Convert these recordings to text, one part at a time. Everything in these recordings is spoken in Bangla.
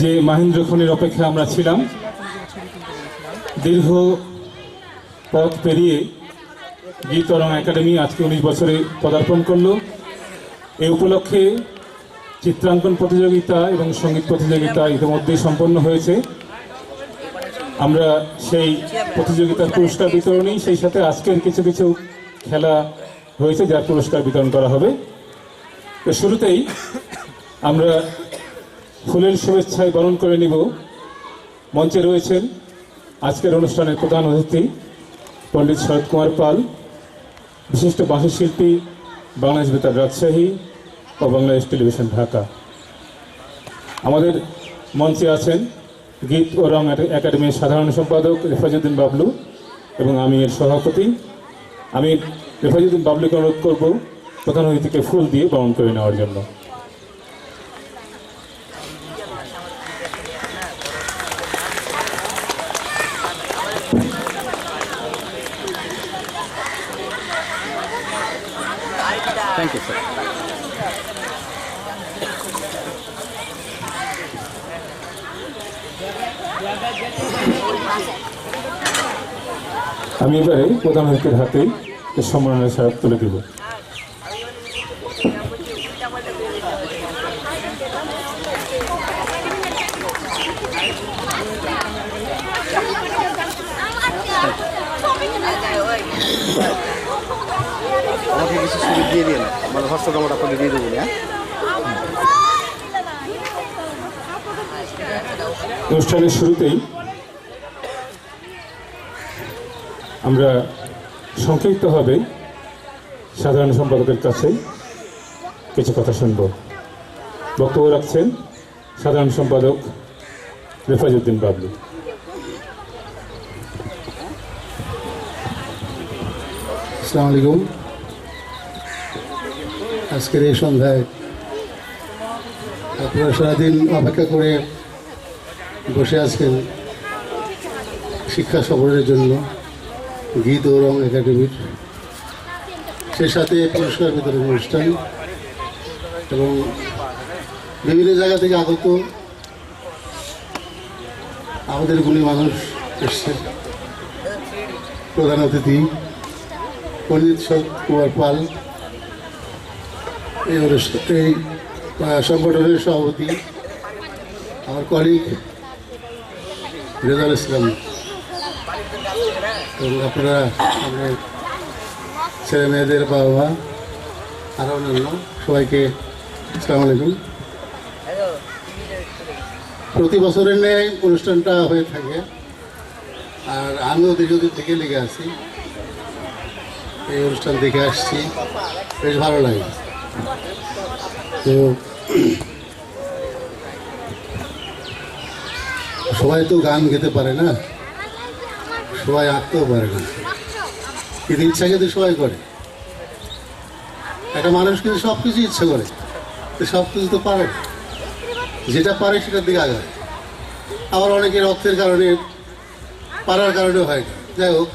যে মাহেন্দ্র খনির অপেক্ষা আমরা ছিলাম, দীর্ঘ পথ পেরিয়ে গীতরং একাডেমি আজকে উনিশ বছরে পদার্পণ করল। এই উপলক্ষে চিত্রাঙ্কন প্রতিযোগিতা এবং সংগীত প্রতিযোগিতা ইতিমধ্যেই সম্পন্ন হয়েছে। আমরা সেই প্রতিযোগিতার পুরস্কার বিতরণী সেই সাথে আজকের কিছু কিছু খেলা হয়েছে যার পুরস্কার বিতরণ করা হবে। তো শুরুতেই আমরা ফুলের শুভেচ্ছায় বরণ করে নিব। মঞ্চে রয়েছেন আজকের অনুষ্ঠানের প্রধান অতিথি, পণ্ডিত শরৎ কুমার পাল, বিশিষ্ট বাঁশি শিল্পী বাংলাদেশ বেতার রাজশাহী ও বাংলাদেশ টেলিভিশন ঢাকা। আমাদের মঞ্চে আছেন গীত ও রং একাডেমির সাধারণ সম্পাদক রেফাজুদ্দিন বাবলু এবং আমি এর সভাপতি। আমি রেফাজুদ্দিন বাবলুকে অনুরোধ করব প্রধান অতিথিকে ফুল দিয়ে বরণ করে নেওয়ার জন্য Thank you, sir. আমি এবারে প্রধান অতিথির হাতে এই সম্মাননা স্মারক তুলে দেব আমাকে কিছু সুযোগ দিয়ে দিন আমার হস্তকামটা আপনাকে দিয়ে দেবো হ্যাঁ? অনুষ্ঠানের শুরুতেই আমরা সংক্ষিপ্তভাবে সাধারণ সম্পাদকের কাছে কিছু কথা শুনব। বক্তব্য রাখছেন সাধারণ সম্পাদক রেফাজউদ্দিন বাবলু। আসসালামু আলাইকুম। আজকের এই সন্ধ্যায় আপনারা সারাদিন অপেক্ষা করে বসে আছেন শিক্ষা সফরের জন্য গীত ও রং একাডেমির। সে সাথে পুরস্কার বিতরণ অনুষ্ঠান এবং বিভিন্ন জায়গা থেকে আগত আমাদের গুণী মানুষ এসছে প্রধান অতিথি পণ্ডিত কুমার পাল। এই অনুষ্ঠান, এই সংগঠনের সভাপতি আমার কলিগ রেজাল ইসলাম। এবং আপনারা আমাদের ছেলে মেয়েদের বাবা মা আরও অন্যান্য সবাইকে আসসালামু আলাইকুম। প্রতি বছরের ন্যায় অনুষ্ঠানটা হয়ে থাকে। আর আমিও দীর্ঘদিন থেকে লেগে আছি। এই অনুষ্ঠান দেখে আসছি। বেশ ভালো লাগে। তো সবাই তো গান গেতে পারে না। সবাই আঁকতেও পারে না। কিন্তু ইচ্ছা কিন্তু সবাই করে। একটা মানুষ কিন্তু সব কিছু ইচ্ছা করে। তো সব কিছু তো পারে। যেটা পারে সেটার দিকে আগায়। আবার অনেকের রক্তের কারণে পারার কারণে হয় না। যাই হোক।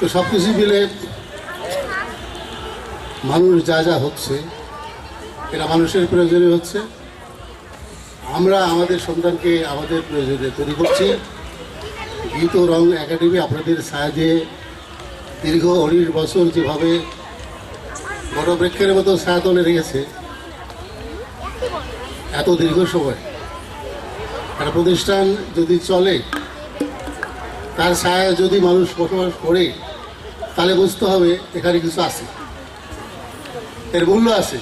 তো সব কিছু মিলে মানুষ যা যা হচ্ছে এটা মানুষের প্রয়োজনে হচ্ছে। আমরা আমাদের সন্তানকে আমাদের প্রয়োজনে তৈরি করছি। গীত রং একাডেমি আপনাদের সাহায্যে দীর্ঘ উনিশ বছর যেভাবে বটবৃক্ষের মতো ছায়া তলে রেখেছে, এত দীর্ঘ সময়। একটা প্রতিষ্ঠান যদি চলে, তার ছায়া যদি মানুষ বসবাস করে তাহলে বুঝতে হবে এখানে কিছু আছে। এর মূল্য আছে।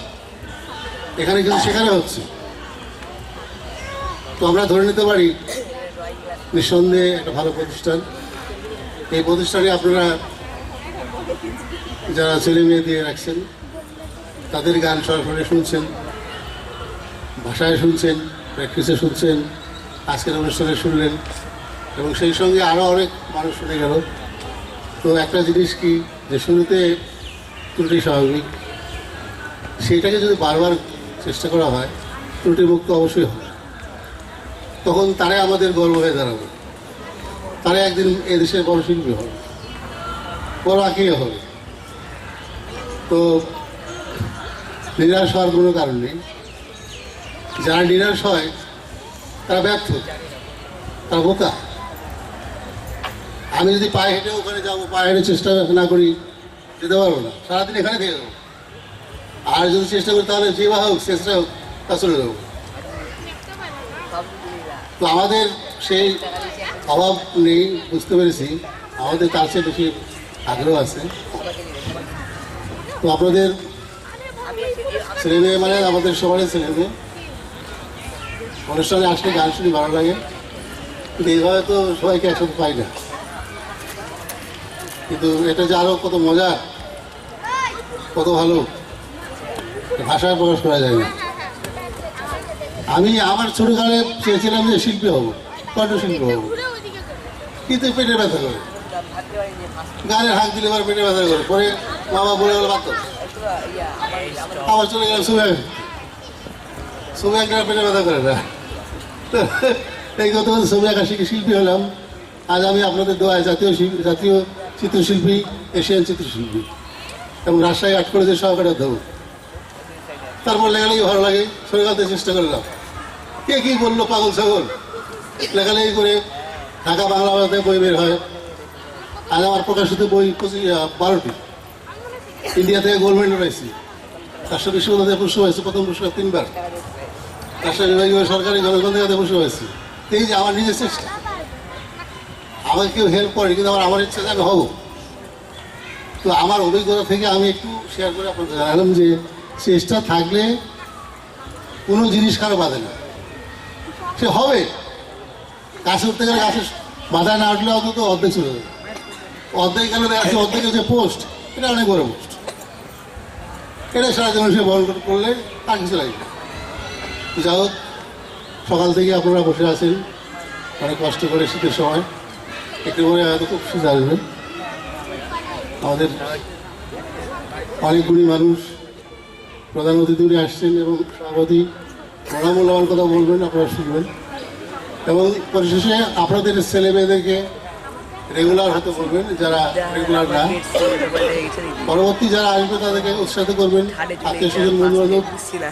এখানে কিছু শেখানো হচ্ছে। তো আমরা ধরে নিতে পারি, নিঃসন্দেহে একটা ভালো প্রতিষ্ঠান। এই প্রতিষ্ঠানে আপনারা যারা ছেলে মেয়ে দিয়ে রাখছেন, তাদের গান সরাসরি শুনছেন, ভাষায় শুনছেন, প্র্যাকটিসে শুনছেন, আজকের অনুষ্ঠানে শুনলেন, এবং সেই সঙ্গে আরও অনেক মানুষ শুনে গেল। তো একটা জিনিস কি, যে শুরুতে ত্রুটি স্বাভাবিক, সেইটাকে যদি বারবার চেষ্টা করা হয় ত্রুটি মুক্ত অবশ্যই হবে। তখন তারাই আমাদের গর্ব হয়ে দাঁড়াবে। তারা একদিন এদেশের বড় শিল্পী হবে বড় আঁকিয়ে হবে। তো নিরাশ হওয়ার কোনো কারণ নেই। যারা নিরাশ হয়, তারা ব্যর্থ, তারা বোকা। আমি যদি পায়ে হেঁটে ওখানে যাব, পায়ে হেঁটে চেষ্টা না করি, যেতে পারব না। সারাদিন এখানে থেকে যাব। আর যদি চেষ্টা করি, তাহলে যে বা হোক, চেষ্টা হোক, তা চলে যাব। তো আমাদের সেই অভাব নেই, বুঝতে পেরেছি। আমাদের তার চেয়ে বেশি আগ্রহ আছে। তো আপনাদের ছেলে মেয়ে মানে আমাদের সবারই ছেলে মেয়ে অনুষ্ঠানে আসলে গান শুনে ভালো লাগে। কিন্তু এইভাবে তো সবাইকে একসাথে পাই না। কিন্তু এটা যে আরও কত মজা, কত ভালো। ভাষায় প্রকাশ করা যায় না। আমি আমার ছোটকালে চেয়েছিলাম যে শিল্পী হব কণ্ঠশিল্পী হব। কিন্তু পেটে ব্যথা করে। গানের হাঁক দিলে এবার পেটে ব্যথা করে। পরে বাবা বলে গেল, বাদ আবার চলে গেলাম সুবে একটা পেটে ব্যথা করে না। এই গত ছবি আঁকা শিখে শিল্পী হলাম। আজ আমি আপনাদের দোয়ায় জাতীয় জাতীয় চিত্রশিল্পী, এশিয়ান চিত্রশিল্পী এবং রাজশাহী আর্ট কলেজের সহকারী অধ্যাপক। তারপর লেখালেখি ভালো লাগে সরকারতে চেষ্টা করলাম। কে কি বলল, পাগল ছাগল? লেখালেখি করে ঢাকা বাংলা ভাষাতে বই বের হয়। আজ আমার প্রকাশিত বই পঁচিশ বারোটি। ইন্ডিয়া থেকে গোল্ড মেডেল পাইছি। রাষ্ট্র বিশ্ববিদ্যালয়ে পুরস্কার হয়েছে প্রথম পুরস্কার তিনবার। রাষ্ট্র বিভাগীয় সরকারি জনগণ থেকে পুরস্কার হয়েছে এই যে আমার নিজের চেষ্টা। আমাকে কেউ হেল্প করে কিন্তু আমার আমার ইচ্ছা আমি হব। তো আমার অভিজ্ঞতা থেকে আমি একটু শেয়ার করে আপনাদের জানালাম যে চেষ্টা থাকলে কোনো জিনিস কারও বাধে না। সে হবে। গাছে উঠতে গেলে গাছের বাধায় না উঠলে অন্তত অর্ধেক চলে যাবে। অর্ধেক গেলে দেখা অর্ধেক যে পোস্ট এটা অনেক বড় পোস্ট এটা সারা জীবন সে বহন করলে আর কিছু লাগবে। যাই হোক, সকাল থেকে আপনারা বসে আছেন। অনেক কষ্ট করে শীতের সময়। একটু পরে হয়তো খুব শীত আসবে আমাদের অনেকগুলি মানুষ প্রধান অতিথি আসছেন এবং সভাপতি মূল্যবান কথা বলবেন, আপনারা শুনবেন। এবং পরিশেষে আপনাদের ছেলে মেয়েদেরকে রেগুলার হতে বলবেন, যারা রেগুলার না। পরবর্তী যারা আসবে, তাদেরকে উৎসাহিত করবেন। আত্মীয় স্বজন বন্ধু বান্ধব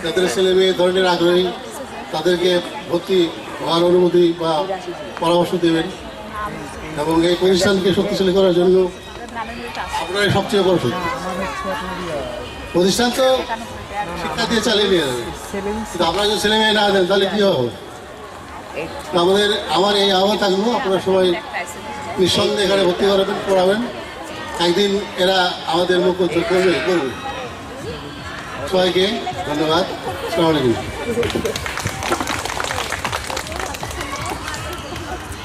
যাদের ছেলে মেয়ে ধরনের আগ্রহী, তাদেরকে ভর্তি হওয়ার অনুমতি বা পরামর্শ দেবেন। এবং এই প্রতিষ্ঠানকে শক্তিশালী করার জন্য আপনারাই সবচেয়ে বড় প্রতিষ্ঠান তো শিক্ষা দিয়ে চালিয়ে নিয়ে যাবে। কিন্তু আপনারা যদি ছেলে মেয়ে না দেন, তাহলে কী হবে? আমাদের, আমার এই আহ্বান থাকল, আপনারা সবাই নিঃসন্দেহে এখানে ভর্তি করাবেন, পড়াবেন। একদিন এরা আমাদের মুখ করবে করবে সবাইকে ধন্যবাদ। সালাম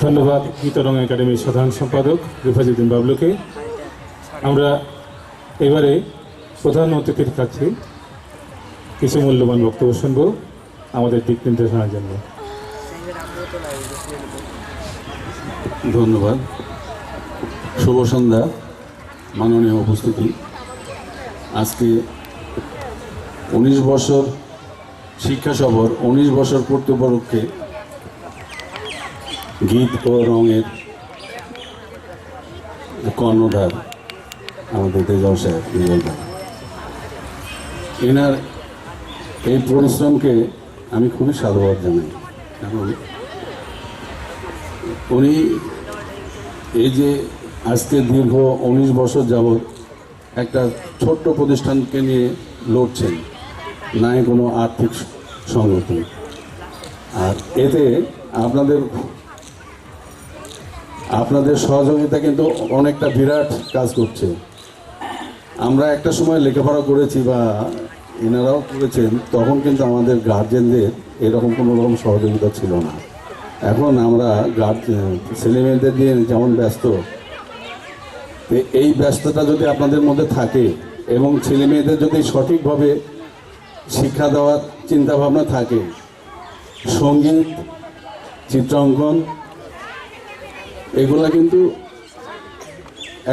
ধন্যবাদ, গীতরং একাডেমির সাধারণ সম্পাদক রিফাজুদ্দিন বাবলুকে। আমরা এবারে প্রধান অতিথির কাছে কিছু মূল্যবান বক্তব্য শুনব। আমাদের দিক নির্দেশনার জন্য ধন্যবাদ। শুভ সন্ধ্যা, মাননীয় উপস্থিতি। আজকে উনিশ বছর শিক্ষা সফর, উনিশ বছর পূর্তি উপলক্ষে গীত ও রঙের কর্ণধার আমাদের তেজল সাহেব এনার এই পরিশ্রমকে আমি খুবই সাধুবাদ জানাই। কারণ উনি এই যে আজকে দীর্ঘ উনিশ বছর যাবৎ একটা ছোট্ট প্রতিষ্ঠানকে নিয়ে লড়ছেন, নাই কোনো আর্থিক সংগঠন। আর এতে আপনাদের আপনাদের সহযোগিতা কিন্তু অনেকটা বিরাট কাজ করছে। আমরা একটা সময় লেখাপড়া করেছি বা এনারাও করেছেন, তখন কিন্তু আমাদের গার্জেনদের এরকম কোনো রকম সহযোগিতা ছিল না। এখন আমরা গার্জেন ছেলেমেয়েদের দিয়ে যেমন ব্যস্ত এই ব্যস্ততা যদি আপনাদের মধ্যে থাকে এবং ছেলে মেয়েদের যদি সঠিকভাবে শিক্ষা দেওয়ার চিন্তাভাবনা থাকে, সংগীত, চিত্রাঙ্কন এগুলা কিন্তু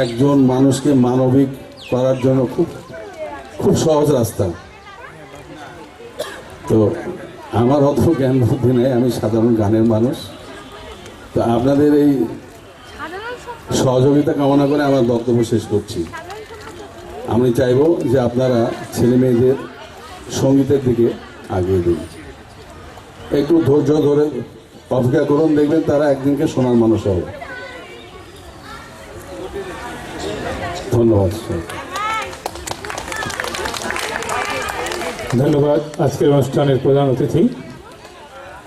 একজন মানুষকে মানবিক করার জন্য খুব খুব সহজ রাস্তা। তো আমার অত জ্ঞান বুদ্ধি নেই, আমি সাধারণ গানের মানুষ। তো আপনাদের এই সহযোগিতা কামনা করে আমার বক্তব্য শেষ করছি। আমি চাইব যে আপনারা ছেলে মেয়েদের সঙ্গীতের দিকে আগিয়ে দিন। একটু ধৈর্য ধরে অপেক্ষা করুন, দেখবেন তারা একদিনকে সোনার মানুষ হবে। ধন্যবাদ। ধন্যবাদ আজকের অনুষ্ঠানের প্রধান অতিথি।